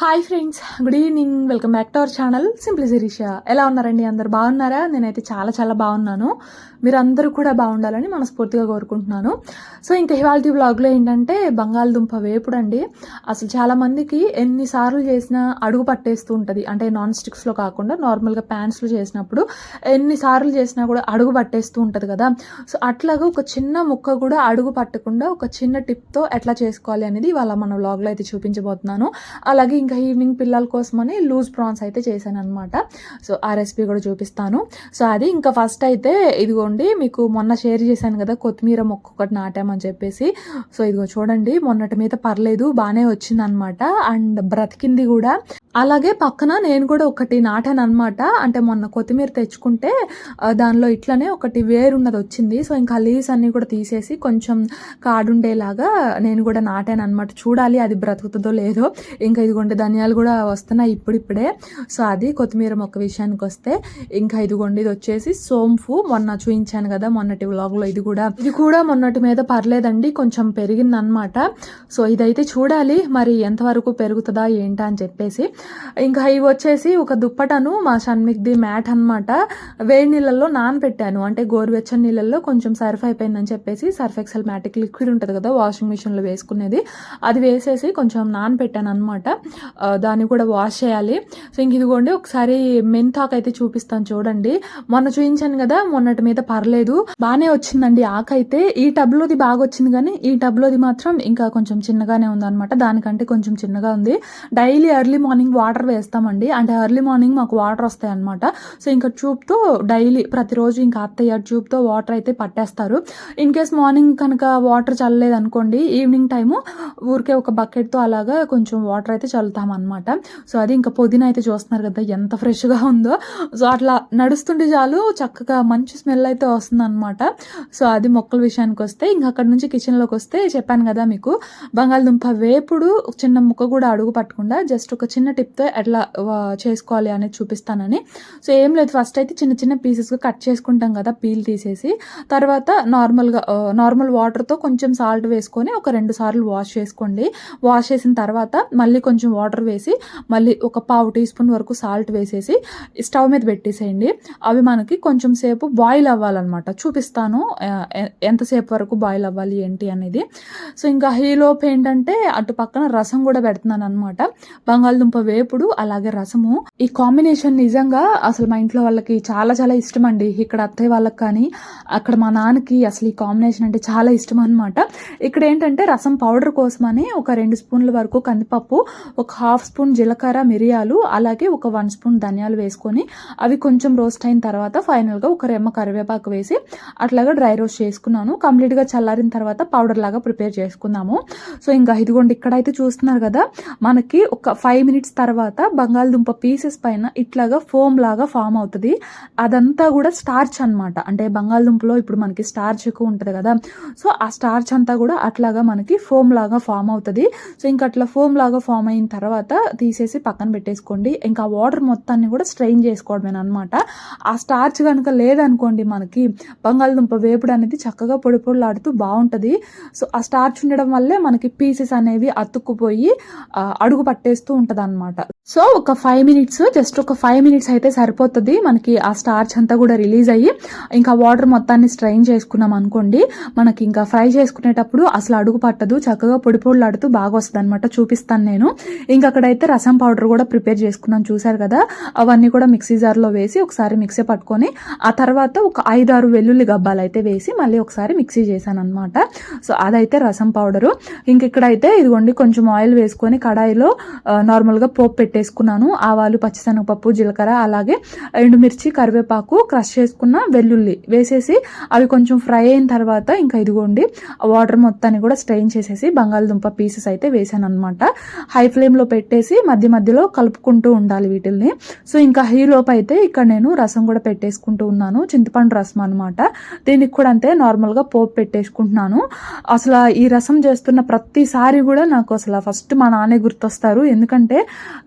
Hi friends good evening welcome back to our channel simply Sirisha ఎలా ఉన్నారండి? అందరు బాగున్నారా? నేనైతే చాలా చాలా బాగున్నాను. మీరందరూ కూడా బాగుండాలని మనస్ఫూర్తిగా కోరుకుంటున్నాను. సో ఇంకా ఇవాళ బ్లాగ్లో ఏంటంటే బంగాళదుంప వేపుడు అండి అసలు చాలామందికి ఎన్నిసార్లు చేసినా అడుగు పట్టేస్తూ ఉంటుంది. అంటే నాన్ స్టిక్స్లో కాకుండా నార్మల్గా ప్యాన్స్లో చేసినప్పుడు ఎన్నిసార్లు చేసినా కూడా అడుగు పట్టేస్తూ ఉంటుంది కదా. సో అట్లాగా ఒక చిన్న ముక్క కూడా అడుగు పట్టకుండా ఒక చిన్న టిప్తో ఎట్లా చేసుకోవాలి అనేది ఇవాళ మన వ్లాగ్లో అయితే చూపించబోతున్నాను. అలాగే ఇంకా ఈవినింగ్ పిల్లల కోసమని లూజ్ ప్రాన్స్ అయితే చేశాను అనమాట సో ఆ రెసిపీ కూడా చూపిస్తాను. సో అది ఇంకా ఫస్ట్ అయితే ఇదిగోండి మీకు మొన్న షేర్ చేశాను కదా కొత్తిమీర మొక్క ఒకటి నాటామని చెప్పేసి. సో ఇదిగో చూడండి మొన్నటి మీద పర్లేదు బాగానే వచ్చిందనమాట అండ్ బ్రతికింది కూడా. అలాగే పక్కన నేను కూడా ఒకటి నాటాను అనమాట అంటే మొన్న కొత్తిమీర తెచ్చుకుంటే దానిలో ఇట్లనే ఒకటి వేరున్నది వచ్చింది. సో ఇంకా లీవ్స్ అన్నీ కూడా తీసేసి కొంచెం కాడుండేలాగా నేను కూడా నాటాను అనమాట చూడాలి అది బ్రతుకుతుందో లేదో. ఇంకా ఇదిగోండి ధనియాలు కూడా వస్తున్నాయి ఇప్పుడిప్పుడే. సో అది కొత్తిమీర మొక్క విషయానికి వస్తే ఇంకా ఇదిగోండి ఇది వచ్చేసి సోంపు. మొన్న చూపించాను కదా మొన్నటి వ్లాగ్లో ఇది కూడా. ఇది కూడా మొన్నటి మీద పర్లేదండి కొంచెం పెరిగింది అనమాట సో ఇదైతే చూడాలి మరి ఎంతవరకు పెరుగుతుందా ఏంటా అని చెప్పేసి. ఇంకా ఇవి వచ్చేసి ఒక దుప్పటను మా షణ్మిక్ది మ్యాట్ అనమాట వేడి నీళ్ళల్లో నానబెట్టాను. అంటే గోరువెచ్చని నీళ్ళల్లో కొంచెం సర్ఫ్ అయిపోయిందని చెప్పేసి సర్ఫ్ ఎక్సెల్ మ్యాటిక్ లిక్విడ్ ఉంటుంది కదా వాషింగ్ మిషన్లో వేసుకునేది. అది వేసేసి కొంచెం నానబెట్టాను అనమాట దాన్ని కూడా వాష్ చేయాలి. సో ఇంక ఇదిగోండి ఒకసారి మెంతాకు అయితే చూపిస్తాను చూడండి. మొన్న చూపించాను కదా మొన్నటి మీద పర్లేదు. బాగానే వచ్చిందండి ఆకు అయితే. ఈ టబ్లోది బాగా వచ్చింది కానీ ఈ టబ్లోది మాత్రం ఇంకా కొంచెం చిన్నగానే ఉందన్నమాట. దానికంటే కొంచెం చిన్నగా ఉంది. డైలీ ఎర్లీ మార్నింగ్ వాటర్ వేస్తామండి. అంటే ఎర్లీ మార్నింగ్ మాకు వాటర్ వస్తాయి అనమాట సో ఇంకా చూపుతో డైలీ ప్రతిరోజు ఇంకా అత్తయ్య చూపుతో వాటర్ అయితే పట్టేస్తారు. ఇన్ కేస్ మార్నింగ్ కనుక వాటర్ చల్లలేదు అనుకోండి ఈవినింగ్ టైము ఊరికే ఒక బకెట్తో అలాగా కొంచెం వాటర్ అయితే చల్లుతాం అనమాట సో అది ఇంకా పుదీనా అయితే చూస్తున్నారు కదా ఎంత ఫ్రెష్గా ఉందో. సో అట్లా నడుస్తుంటే చాలు చక్కగా మంచి స్మెల్ అయితే వస్తుంది అనమాట సో అది మొక్కల విషయానికి వస్తే ఇంకా అక్కడ నుంచి కిచెన్లోకి వస్తే చెప్పాను కదా మీకు బంగాళదుంప వేపుడు చిన్న ముక్క కూడా అడుగు పట్టకుండా జస్ట్ ఒక చిన్న టిప్తో ఎట్లా చేసుకోవాలి అనేది చూపిస్తానని. సో ఏం లేదు ఫస్ట్ అయితే చిన్న చిన్న పీసెస్గా కట్ చేసుకుంటాం కదా పీల్ తీసేసి. తర్వాత నార్మల్గా నార్మల్ వాటర్తో కొంచెం సాల్ట్ వేసుకొని ఒక రెండు సార్లు వాష్ చేసుకోండి. వాష్ చేసిన తర్వాత మళ్ళీ కొంచెం వాటర్ వేసి మళ్ళీ ఒక పావు టీ స్పూన్ వరకు సాల్ట్ వేసేసి స్టవ్ మీద పెట్టేసేయండి. అవి మనకి కొంచెం సేపు బాయిల్ అవ్వాలన్నమాట. చూపిస్తాను ఎంతసేపు వరకు బాయిల్ అవ్వాలి ఏంటి అనేది. సో ఇంకా హీలోప్ ఏంటంటే అటు పక్కన రసం కూడా పెడుతున్నాను అనమాట బంగాళదుంప వేపుడు అలాగే రసము. ఈ కాంబినేషన్ నిజంగా అసలు మా ఇంట్లో వాళ్ళకి చాలా చాలా ఇష్టం అండి ఇక్కడ అత్తయ్య వాళ్ళకి కానీ అక్కడ మా నాన్నకి అసలు ఈ కాంబినేషన్ అంటే చాలా ఇష్టం అనమాట ఇక్కడ ఏంటంటే రసం పౌడర్ కోసమని ఒక రెండు స్పూన్ల వరకు కందిపప్పు ఒక హాఫ్ స్పూన్ జీలకర్ర మిరియాలు అలాగే ఒక వన్ స్పూన్ ధనియాలు వేసుకొని అవి కొంచెం రోస్ట్ అయిన తర్వాత ఫైనల్గా ఒక రెమ్మ కరివేపాకు వేసి అట్లాగా డ్రై రోస్ట్ చేసుకున్నాను. కంప్లీట్గా చల్లారిన తర్వాత పౌడర్ లాగా ప్రిపేర్ చేసుకున్నాము సో ఇంకా ఇదిగోండి ఇక్కడైతే చూస్తున్నారు కదా మనకి ఒక ఫైవ్ మినిట్స్ తర్వాత బంగాళదుంప పీసెస్ పైన ఇట్లాగా ఫోమ్ లాగా ఫామ్ అవుతుంది. అదంతా కూడా స్టార్చ్ అన్నమాట. అంటే బంగాళదుంపలో ఇప్పుడు మనకి స్టార్చ్ ఎక్కువ ఉంటుంది కదా. సో ఆ స్టార్చ్ అంతా కూడా అట్లాగా మనకి ఫోమ్ లాగా ఫామ్ అవుతుంది. సో ఇంకా అట్లా ఫోమ్ లాగా ఫామ్ అయిన తర్వాత తర్వాత తీసేసి పక్కన పెట్టేసుకోండి. ఇంకా వాటర్ మొత్తాన్ని కూడా స్ట్రెయిన్ చేసుకోవడమే అనమాట ఆ స్టార్చ్ కనుక లేదనుకోండి మనకి బంగాళదుంప వేపుడు అనేది చక్కగా పొడి పొడిలాడుతూ బాగుంటుంది. సో ఆ స్టార్చ్ ఉండడం వల్లే మనకి పీసెస్ అనేవి అతుక్కుపోయి అడుగు పట్టేస్తూ ఉంటుంది అనమాట సో ఒక ఫైవ్ మినిట్స్ జస్ట్ ఒక ఫైవ్ మినిట్స్ అయితే సరిపోతుంది. మనకి ఆ స్టార్చ్ అంతా కూడా రిలీజ్ అయ్యి ఇంకా వాటర్ మొత్తాన్ని స్ట్రైన్ చేసుకున్నాం అనుకోండి మనకి ఇంకా ఫ్రై చేసుకునేటప్పుడు అసలు అడుగు పట్టదు. చక్కగా పొడి పొడులాడుతూ బాగా వస్తుంది అనమాట చూపిస్తాను నేను. ఇంకా అక్కడైతే రసం పౌడర్ కూడా ప్రిపేర్ చేసుకున్నాను చూసారు కదా? అవన్నీ కూడా మిక్సీ జార్లో వేసి ఒకసారి మిక్సీ పట్టుకొని ఆ తర్వాత ఒక ఐదు ఆరు వెల్లుల్లి గబ్బాలు అయితే వేసి మళ్ళీ ఒకసారి మిక్సీ చేశాను అనమాట సో అదైతే రసం పౌడరు ఇంక ఇక్కడైతే ఇదిగోండి కొంచెం ఆయిల్ వేసుకొని కడాయిలో నార్మల్గా పోపు పెట్టేసుకున్నాను ఆవాలు పచ్చిశనగపప్పు జీలకర్ర అలాగే ఎండుమిర్చి కరివేపాకు క్రష్ చేసుకున్న వెల్లుల్లి వేసేసి అవి కొంచెం ఫ్రై అయిన తర్వాత ఇంకా ఇదిగోండి వాటర్ మొత్తాన్ని కూడా స్ట్రెయిన్ చేసేసి బంగాళదుంప పీసెస్ అయితే వేసాను అనమాట హై ఫ్లేమ్లో పెట్టేసి మధ్య మధ్యలో కలుపుకుంటూ ఉండాలి వీటిల్ని. సో ఇంకా హీలోపు అయితే ఇక్కడ నేను రసం కూడా పెట్టేసుకుంటూ ఉన్నాను. చింతపండు రసం అనమాట దీనికి కూడా అంతే నార్మల్గా పోపు పెట్టేసుకుంటున్నాను. అసలు ఈ రసం చేస్తున్న ప్రతిసారి కూడా నాకు అసలు ఫస్ట్ మా నాన్నే గుర్తొస్తారు. ఎందుకంటే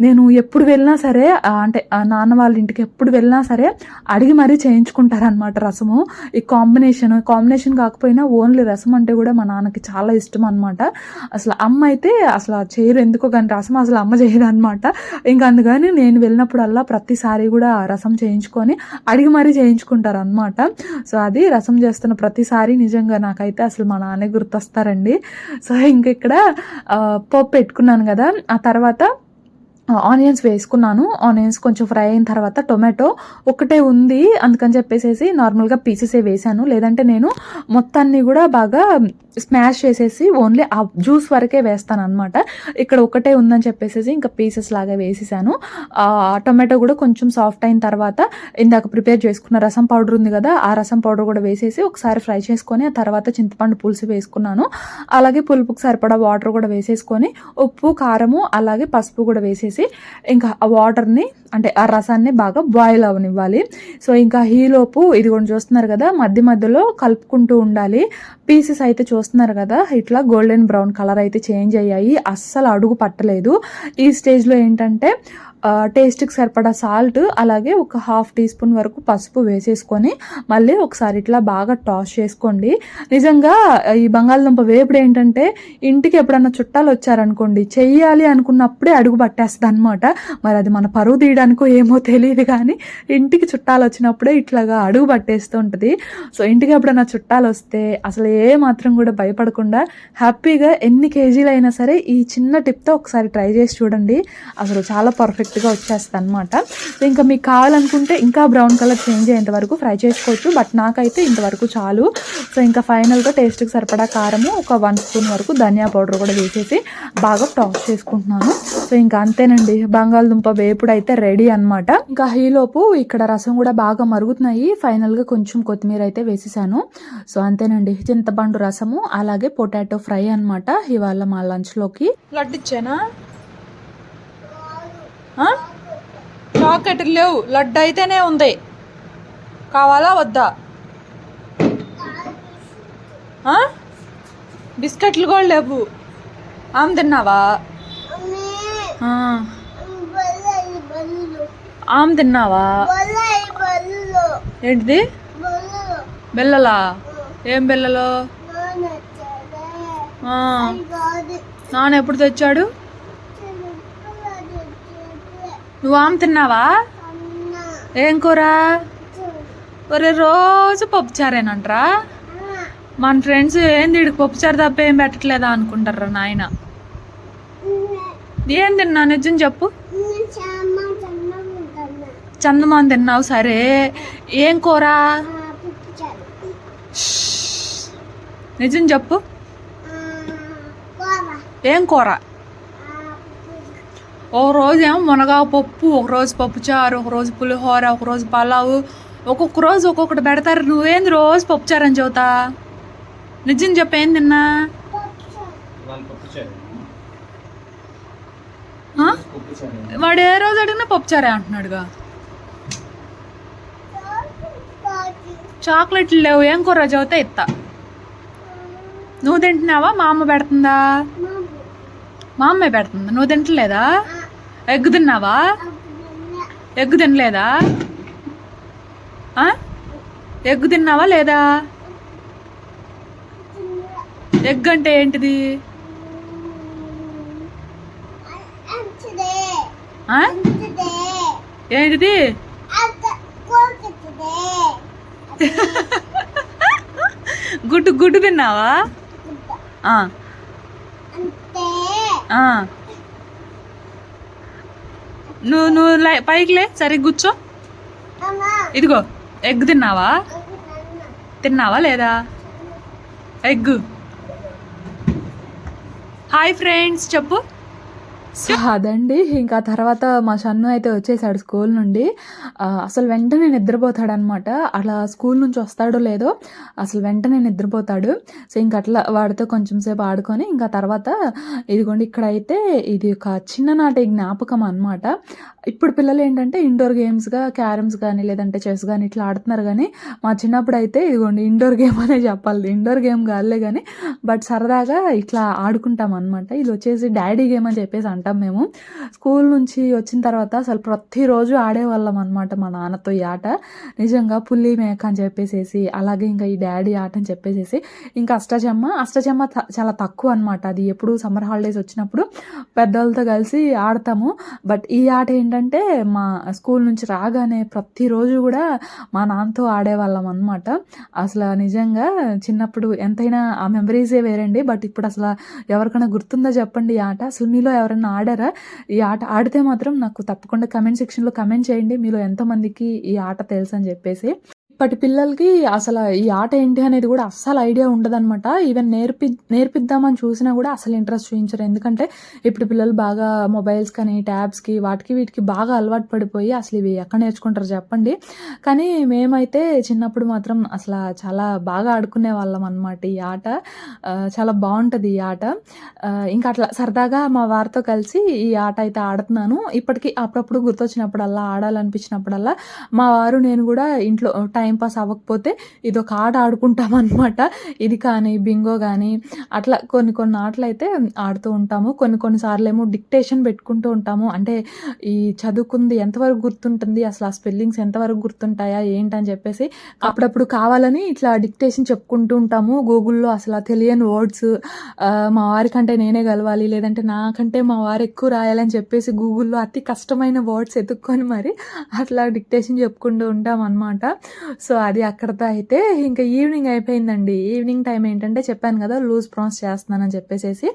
నేను ఎప్పుడు వెళ్ళినా సరే అంటే నాన్న వాళ్ళ ఇంటికి ఎప్పుడు వెళ్ళినా సరే అడిగి మరీ చేయించుకుంటారనమాట రసము. ఈ కాంబినేషన్ కాంబినేషన్ కాకపోయినా ఓన్లీ రసం అంటే కూడా మా నాన్నకి చాలా ఇష్టం అనమాట అసలు అమ్మ అయితే అసలు ఆ చేయరు ఎందుకో కానీ రసం అసలు అమ్మ చేయదు అనమాట ఇంకా అందుకని నేను వెళ్ళినప్పుడల్లా ప్రతిసారి కూడా రసం చేయించుకొని అడిగి మరీ చేయించుకుంటారు అనమాట సో అది రసం చేస్తున్న ప్రతిసారి నిజంగా నాకైతే అసలు మా నాన్న గుర్తొస్తారండి. సో ఇంక ఇక్కడ పప్పు పెట్టుకున్నాను కదా ఆ తర్వాత ఆనియన్స్ వేసుకున్నాను. ఆనియన్స్ కొంచెం ఫ్రై అయిన తర్వాత టొమాటో ఒకటే ఉంది అందుకని చెప్పేసి నార్మల్గా పీసెసే వేసాను లేదంటే నేను మొత్తాన్ని కూడా బాగా స్మాష్ చేసేసి ఓన్లీ ఆ జ్యూస్ వరకే వేస్తాను అనమాట ఇక్కడ ఒకటే ఉందని చెప్పేసి ఇంకా పీసెస్ లాగా వేసేసాను. టొమాటో కూడా కొంచెం సాఫ్ట్ అయిన తర్వాత ఇందాక ప్రిపేర్ చేసుకున్న రసం పౌడర్ ఉంది కదా ఆ రసం పౌడర్ కూడా వేసేసి ఒకసారి ఫ్రై చేసుకొని ఆ తర్వాత చింతపండు పులుసు వేసుకున్నాను. అలాగే పులుపుకి సరిపడా వాటర్ కూడా వేసేసుకొని ఉప్పు కారము అలాగే పసుపు కూడా వేసేసి ఇంకా ఆ వాటర్ని అంటే ఆ రసాన్ని బాగా బాయిల్ అవనివ్వాలి. సో ఇంకా హీలోపు ఇది కూడా చూస్తున్నారు కదా మధ్య మధ్యలో కలుపుకుంటూ ఉండాలి. పీసెస్ అయితే చూ చూస్తున్నారు కదా ఇట్లా గోల్డెన్ బ్రౌన్ కలర్ అయితే చేంజ్ అయ్యాయి. అస్సలు అడుగు పట్టలేదు. ఈ స్టేజ్లో ఏంటంటే టేస్ట్కి సరిపడా సాల్ట్ అలాగే ఒక హాఫ్ టీ స్పూన్ వరకు పసుపు వేసేసుకొని మళ్ళీ ఒకసారి ఇట్లా బాగా టాస్ చేసుకోండి. నిజంగా ఈ బంగాళదుంప వేపుడు ఏంటంటే ఇంటికి ఎప్పుడన్నా చుట్టాలు వచ్చారనుకోండి చెయ్యాలి అనుకున్నప్పుడే అడుగు పట్టేస్తుంది అనమాట మరి అది మన పరువు తీయడానికో ఏమో తెలియదు కానీ ఇంటికి చుట్టాలు వచ్చినప్పుడే ఇట్లాగా అడుగు పట్టేస్తూ ఉంటుంది. సో ఇంటికి ఎప్పుడన్నా చుట్టాలు వస్తే అసలు ఏ మాత్రం కూడా భయపడకుండా హ్యాపీగా ఎన్ని కేజీలు అయినా సరే ఈ చిన్న టిప్తో ఒకసారి ట్రై చేసి చూడండి. అసలు చాలా పర్ఫెక్ట్ పర్ఫెక్ట్గా వచ్చేస్తుంది అనమాట సో ఇంకా మీకు కావాలనుకుంటే ఇంకా బ్రౌన్ కలర్ చేంజ్ అయ్యేంత వరకు ఫ్రై చేసుకోవచ్చు. బట్ నాకైతే ఇంతవరకు చాలు. సో ఇంకా ఫైనల్గా టేస్ట్కి సరిపడా కారము ఒక వన్ స్పూన్ వరకు ధనియా పౌడర్ కూడా వేసేసి బాగా టాస్ చేసుకుంటున్నాను. సో ఇంకా అంతేనండి. బంగాళదుంప వేపుడు అయితే రెడీ అనమాట ఇంకా హీలోపు ఇక్కడ రసం కూడా బాగా మరుగుతున్నాయి. ఫైనల్గా కొంచెం కొత్తిమీర అయితే వేసేసాను. సో అంతేనండి. చింతపండు రసము అలాగే పొటాటో ఫ్రై అన్నమాట ఇవాళ మా లంచ్లోకి. లడ్డు ఇచ్చానా? చాకెట్ లేవు. లడ్డు అయితేనే ఉంది. కావాలా వద్దా? బిస్కెట్లు కూడా లేవు. ఆమె తిన్నావా? ఆమె తిన్నావా? ఏంటిది? బెల్లలా? ఏం బెల్లలో? నాన్న ఎప్పుడు తెచ్చాడు? నువ్వు ఆమె తిన్నావా? ఏం కూర? ఒరే రోజు పప్పుచారేనంటరా మన ఫ్రెండ్స్ ఏంది వీడికి పప్పుచారు తప్ప ఏం పెట్టట్లేదా అనుకుంటారా నాయన? ఏం తిన్నా? నిజం చెప్పు. చందమామ తిన్నావు సరే. ఏం కూర? నిజం చెప్పు. ఏం కూర? ఓ రోజు ఏమో మునగాకు పప్పు ఒక రోజు పప్పుచారు ఒక రోజు పులిహోర ఒక రోజు పలావు. ఒక్కొక్క రోజు ఒక్కొక్కటి పెడతారు. నువ్వేంది రోజు పప్పుచారు అని చెబుతా? నిజం చెప్పు ఏం తిన్నా వాడు ఏ రోజు అడిగినా పప్పుచారే అంటున్నాడుగా. చాక్లెట్లు లేవు. ఏం కూర చెబుతా ఇత్తా. నువ్వు తింటున్నావా? మా అమ్మ పెడుతుందా? మా అమ్మే. పెడుతుందా? నువ్వు తింటలేదా? ఎగ్ తిన్నావా? ఎగ్ తినలేదా? ఎగ్ తిన్నావా లేదా? ఎగ్ అంటే ఏంటిది? ఏంటిది? గుడ్డు గుడ్డు తిన్నావా? ఆ, ఆ. నువ్వు నువ్వు లై- పైకి లే సరిగ్గా కూర్చో. ఇదిగో ఎగ్ తిన్నావా? తిన్నావా లేదా? ఎగ్ హాయ్ ఫ్రెండ్స్ చెప్పు. సో అదండి. ఇంకా తర్వాత మా షన్ను అయితే వచ్చేసాడు స్కూల్ నుండి. అసలు వెంటనే నిద్రపోతాడు అనమాట అలా స్కూల్ నుంచి వస్తాడో లేదో అసలు వెంటనే నిద్రపోతాడు. సో ఇంక అట్లా వాడితో కొంచెం సేపు ఆడుకొని ఇంకా తర్వాత ఇదిగోండి ఇక్కడైతే ఇది ఒక చిన్ననాటి జ్ఞాపకం అనమాట ఇప్పుడు పిల్లలు ఏంటంటే ఇండోర్ గేమ్స్గా క్యారమ్స్ కానీ లేదంటే చెస్ కానీ ఇట్లా ఆడుతున్నారు కానీ మా చిన్నప్పుడు అయితే ఇదిగోండి ఇండోర్ గేమ్ అనే చెప్పాలి. ఇండోర్ గేమ్ కాదులే కానీ బట్ సరదాగా ఇట్లా ఆడుకుంటాం అనమాట ఇది వచ్చేసి డాడీ గేమ్ అని చెప్పేసి అంటాం మేము. స్కూల్ నుంచి వచ్చిన తర్వాత అసలు ప్రతిరోజు ఆడేవాళ్ళం అనమాట మా నాన్నతో ఈ ఆట. నిజంగా పుల్లి మేక అని చెప్పేసేసి అలాగే ఇంకా ఈ డాడీ ఆట అని చెప్పేసేసి ఇంకా అష్టచమ్మ. అష్టచమ్మ త- చాలా తక్కువ అనమాట అది ఎప్పుడు సమ్మర్ హాలిడేస్ వచ్చినప్పుడు పెద్దవాళ్ళతో కలిసి ఆడతాము. బట్ ఈ ఆట ఏంటి ఏంటంటే మా స్కూల్ నుంచి రాగానే ప్రతిరోజు కూడా మా నాన్నతో ఆడేవాళ్ళం అనమాట అసలు నిజంగా చిన్నప్పుడు ఎంతైనా ఆ మెమరీసే వేరండి. బట్ ఇప్పుడు అసలు ఎవరికైనా గుర్తుందో చెప్పండి ఈ ఆట? అసలు మీలో ఎవరైనా ఆడారా? ఈ ఆట ఆడితే మాత్రం నాకు తప్పకుండా కమెంట్ సెక్షన్లో కమెంట్ చేయండి. మీలో ఎంతమందికి ఈ ఆట తెలుసు అని చెప్పేసి. ఇప్పటి పిల్లలకి అసలు ఈ ఆట ఏంటి అనేది కూడా అస్సలు ఐడియా ఉండదన్నమాట. ఈవెన్ నేర్పి నేర్పిద్దామని చూసినా కూడా అసలు ఇంట్రెస్ట్ చూపించరు ఎందుకంటే ఇప్పుడు పిల్లలు బాగా మొబైల్స్ కానీ ట్యాబ్స్కి వాటికి వీటికి బాగా అలవాటు పడిపోయి అసలు ఇవి ఎక్కడ నేర్చుకుంటారు చెప్పండి. కానీ మేమైతే చిన్నప్పుడు మాత్రం అసలు చాలా బాగా ఆడుకునే వాళ్ళం అనమాట ఈ ఆట. చాలా బాగుంటుంది ఈ ఆట. ఇంకా అట్లా సరదాగా మా వారితో కలిసి ఈ ఆట అయితే ఆడుతున్నాను. ఇప్పటికీ అప్పుడప్పుడు గుర్తొచ్చినప్పుడల్లా ఆడాలనిపించినప్పుడల్లా మా వారు నేను కూడా ఇంట్లో టైం పాస్ అవ్వకపోతే ఇది ఒక ఆట ఆడుకుంటాం అనమాట ఇది కానీ బింగో కానీ అట్లా కొన్ని కొన్ని ఆటలు అయితే ఆడుతూ ఉంటాము. కొన్ని కొన్నిసార్లు ఏమో డిక్టేషన్ పెట్టుకుంటూ ఉంటాము. అంటే ఈ చదువుకుంది ఎంతవరకు గుర్తుంటుంది అసలు ఆ స్పెల్లింగ్స్ ఎంతవరకు గుర్తుంటాయా ఏంటని చెప్పేసి అప్పుడప్పుడు కావాలని ఇట్లా డిక్టేషన్ చెప్పుకుంటూ ఉంటాము. గూగుల్లో అసలు ఆ తెలియని వర్డ్స్ మా వారికంటే నేనే కలవాలి లేదంటే నాకంటే మా వారు ఎక్కువ రాయాలని చెప్పేసి గూగుల్లో అతి కష్టమైన వర్డ్స్ ఎత్తుక్కొని మరి అట్లా డిక్టేషన్ చెప్పుకుంటూ ఉంటాం అనమాట సో అది అక్కడతో అయితే ఇంకా ఈవినింగ్ అయిపోయిందండి. ఈవినింగ్ టైం ఏంటంటే చెప్పాను కదా లూజ్ ప్రాన్స్ చేస్తున్నానని చెప్పేసి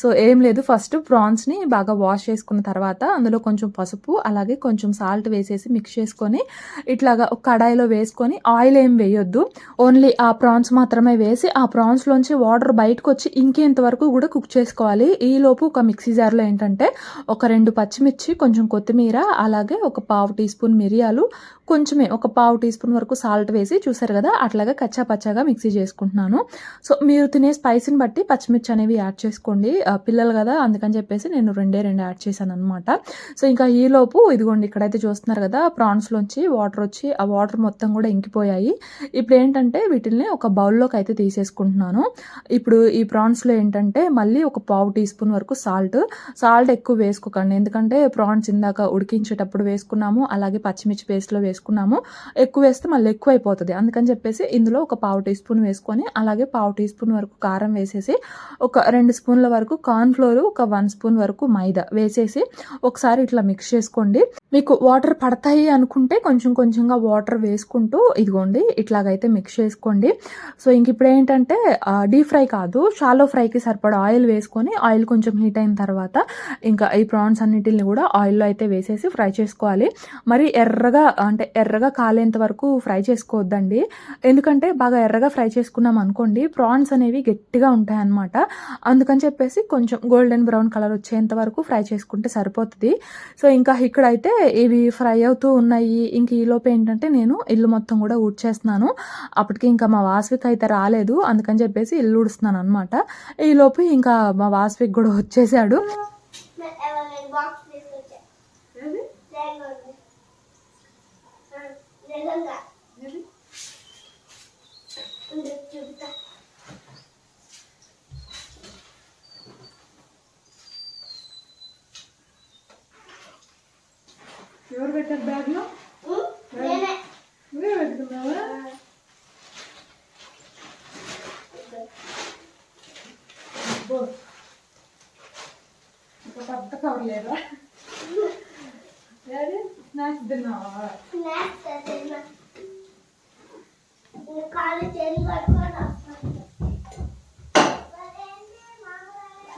సో ఏం లేదు ఫస్ట్ ప్రాన్స్ని బాగా వాష్ చేసుకున్న తర్వాత అందులో కొంచెం పసుపు అలాగే కొంచెం సాల్ట్ వేసేసి మిక్స్ చేసుకొని ఇట్లాగా ఒక కడాయిలో వేసుకొని ఆయిల్ ఏం వేయొద్దు. ఓన్లీ ఆ ప్రాన్స్ మాత్రమే వేసి ఆ ప్రాన్స్లోంచి వాటర్ బయటకు వచ్చి ఇంకేంత వరకు కూడా కుక్ చేసుకోవాలి. ఈలోపు ఒక మిక్సీ జార్లో ఏంటంటే ఒక రెండు పచ్చిమిర్చి కొంచెం కొత్తిమీర అలాగే ఒక పావు టీ స్పూన్ మిరియాలు కొంచెమే ఒక పావు టీ స్పూన్ వరకు సాల్ట్ వేసి చూసారు కదా అట్లాగా కచ్చా పచ్చాగా మిక్సీ చేసుకుంటున్నాను. సో మీరు తినే స్పైసీని బట్టి పచ్చిమిర్చి అనేవి యాడ్ చేసుకోండి. పిల్లలు కదా అందుకని చెప్పేసి నేను రెండే రెండు యాడ్ చేశాను అనమాట సో ఇంకా ఈలోపు ఇదిగోండి ఇక్కడైతే చూస్తున్నారు కదా ప్రాన్స్లోంచి వాటర్ వచ్చి ఆ వాటర్ మొత్తం కూడా ఇంకిపోయాయి. ఇప్పుడు ఏంటంటే వీటిల్ని ఒక బౌల్లోకి అయితే తీసేసుకుంటున్నాను. ఇప్పుడు ఈ ప్రాన్స్లో ఏంటంటే మళ్ళీ ఒక పావు టీ స్పూన్ వరకు సాల్ట్. సాల్ట్ ఎక్కువ వేసుకోకండి ఎందుకంటే ప్రాన్స్ ఇందాక ఉడికించేటప్పుడు వేసుకున్నాము అలాగే పచ్చిమిర్చి పేస్ట్లో వేసుకున్నాము. ఎక్కువ వేస్తే మళ్ళీ ఎక్కువ అయిపోతుంది అందుకని చెప్పేసి ఇందులో ఒక పావు టీ స్పూన్ వేసుకొని అలాగే పావు టీ స్పూన్ వరకు కారం వేసేసి ఒక రెండు స్పూన్ల వరకు కార్న్ ఫ్లోర్ ఒక వన్ స్పూన్ వరకు మైదా వేసేసి ఒకసారి ఇట్లా మిక్స్ చేసుకోండి. మీకు వాటర్ పడతాయి అనుకుంటే కొంచెం కొంచెంగా వాటర్ వేసుకుంటూ ఇదిగోండి ఇట్లాగైతే మిక్స్ చేసుకోండి. సో ఇంక ఇప్పుడు ఏంటంటే డీప్ ఫ్రై కాదు షాలో ఫ్రైకి సరిపడా ఆయిల్ వేసుకొని ఆయిల్ కొంచెం హీట్ అయిన తర్వాత ఇంకా ఈ ప్రాన్స్ అన్నిటిని కూడా ఆయిల్లో అయితే వేసేసి ఫ్రై చేసుకోవాలి. మరి ఎర్రగా అంటే ఎర్రగా కాలేంత వరకు ఫ్రై చేసుకోవద్దండి. ఎందుకంటే బాగా ఎర్రగా ఫ్రై చేసుకున్నాం అనుకోండి ప్రాన్స్ అనేవి గట్టిగా ఉంటాయి అన్నమాట అందుకని చెప్పేసి కొంచెం గోల్డెన్ బ్రౌన్ కలర్ వచ్చేంత వరకు ఫ్రై చేసుకుంటే సరిపోతుంది. సో ఇంకా ఇక్కడైతే ఇవి ఫ్రై అవుతూ ఉన్నాయి. ఇంక ఈలోపు ఏంటంటే నేను ఇల్లు మొత్తం కూడా ఊడ్చేస్తున్నాను. అప్పటికి ఇంకా మా వాస్విక్ అయితే రాలేదు. అందుకని చెప్పేసి ఇల్లు ఊడుస్తున్నాను అనమాట ఈలోపు ఇంకా మా వాస్విక్ కూడా వచ్చేసాడు. బాక్స్ తీసుకొచ్చా లేకపోతే. ఆ, నిజంగా ఉండు, చూపుతా ఎవరు పెట్టారు బ్యాగ్లో ఉం? నేనే నువ్వే పెట్టుకున్నావా ఒక పెద్ద కవర్ లేదా ఏది స్నాక్స్ తిన్నావా స్నాక్స్ తిన్నా ఇంకా కాళ్ళు చేతులు కట్టుకొని వస్తాను. మరేంటి, మామయ్య?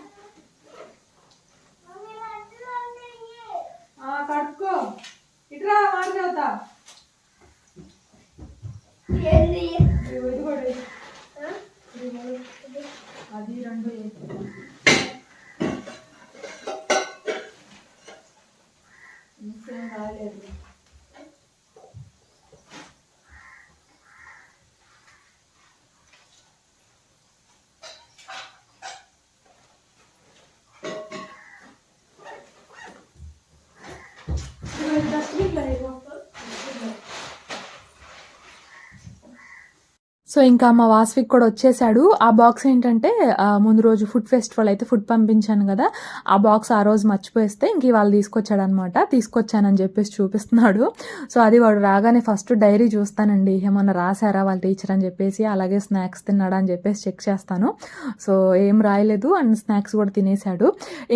మమ్మీ, లడ్డూలు ఉన్నాయి. కడుక్కో ఇట్రా మాట చదువుతా ఏంది? ఇది కూడా వేయి. ఆ? ఇది కూడా. అది రెండు వేయి. ఇంకేం రాలేదు సో ఇంకా మా వాస్విక్ కూడా వచ్చేసాడు. ఆ బాక్స్ ఏంటంటే ముందు రోజు ఫుడ్ ఫెస్టివల్ అయితే ఫుడ్ పంపించాను కదా. ఆ బాక్స్ ఆ రోజు మర్చిపోయిస్తే ఇంక ఇవాళ తీసుకొచ్చాడు అనమాట తీసుకొచ్చానని చెప్పేసి చూపిస్తున్నాడు. సో అది వాడు రాగానే ఫస్ట్ డైరీ చూస్తానండి. ఏమన్నా రాశారా వాళ్ళ టీచర్ అని చెప్పేసి అలాగే స్నాక్స్ తిన్నాడా అని చెప్పేసి చెక్ చేస్తాను. సో ఏం రాయలేదు అండ్ స్నాక్స్ కూడా తినేశాడు.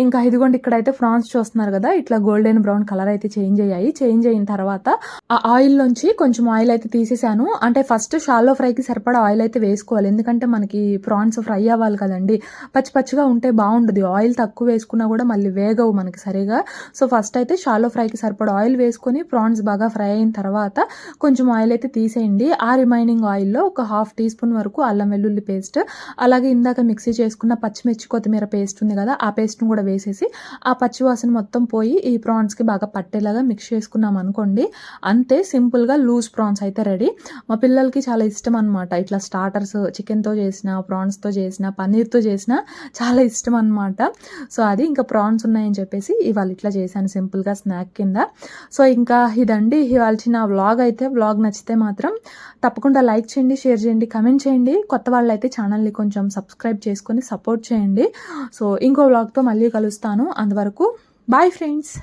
ఇంకా ఇదిగోండి ఇక్కడైతే ఫ్రాన్స్ చూస్తున్నారు కదా. ఇట్లా గోల్డెన్ బ్రౌన్ కలర్ అయితే చేంజ్ అయ్యాయి. చేంజ్ అయిన తర్వాత ఆ ఆయిల్ నుంచి కొంచెం ఆయిల్ అయితే తీసేసాను. అంటే ఫస్ట్ షాలో ఫ్రైకి సరిపడా ఆయిల్ అయితే వేసుకోవాలి. ఎందుకంటే మనకి ప్రాన్స్ ఫ్రై అవ్వాలి కదండి. పచ్చి పచ్చిగా ఉంటే బాగుండదు. ఆయిల్ తక్కువ వేసుకున్నా కూడా మళ్ళీ వేగవు మనకి సరిగా. సో ఫస్ట్ అయితే షాలో ఫ్రైకి సరిపడా ఆయిల్ వేసుకొని ప్రాన్స్ బాగా ఫ్రై అయిన తర్వాత కొంచెం ఆయిల్ అయితే తీసేయండి. ఆ రిమైనింగ్ ఆయిల్లో ఒక హాఫ్ టీ స్పూన్ వరకు అల్లం వెల్లుల్లి పేస్ట్ అలాగే ఇందాక మిక్సీ చేసుకున్న పచ్చిమిర్చి కొత్తిమీర పేస్ట్ ఉంది కదా ఆ పేస్ట్ను కూడా వేసేసి ఆ పచ్చి వాసన మొత్తం పోయి ఈ ప్రాన్స్కి బాగా పట్టేలాగా మిక్స్ చేసుకున్నాం అనుకోండి అంతే సింపుల్గా లూజ్ ప్రాన్స్ అయితే రెడీ మా పిల్లలకి చాలా ఇష్టం అనమాట ఇట్లా స్టార్టర్స్ చికెన్తో చేసిన ప్రాన్స్తో చేసిన పన్నీర్తో చేసిన చాలా ఇష్టం అనమాట సో అది ఇంకా ప్రాన్స్ ఉన్నాయని చెప్పేసి ఇవాళ ఇట్లా చేశాను సింపుల్గా స్నాక్ కింద. సో ఇంకా ఇదండి ఇవాళ చిన్న వ్లాగ్ అయితే. వ్లాగ్ నచ్చితే మాత్రం తప్పకుండా లైక్ చేయండి షేర్ చేయండి కమెంట్ చేయండి. కొత్త వాళ్ళు అయితే ఛానల్ని కొంచెం సబ్స్క్రైబ్ చేసుకొని సపోర్ట్ చేయండి. సో ఇంకో వ్లాగ్తో మళ్ళీ కలుస్తాను. అంతవరకు బాయ్ ఫ్రెండ్స్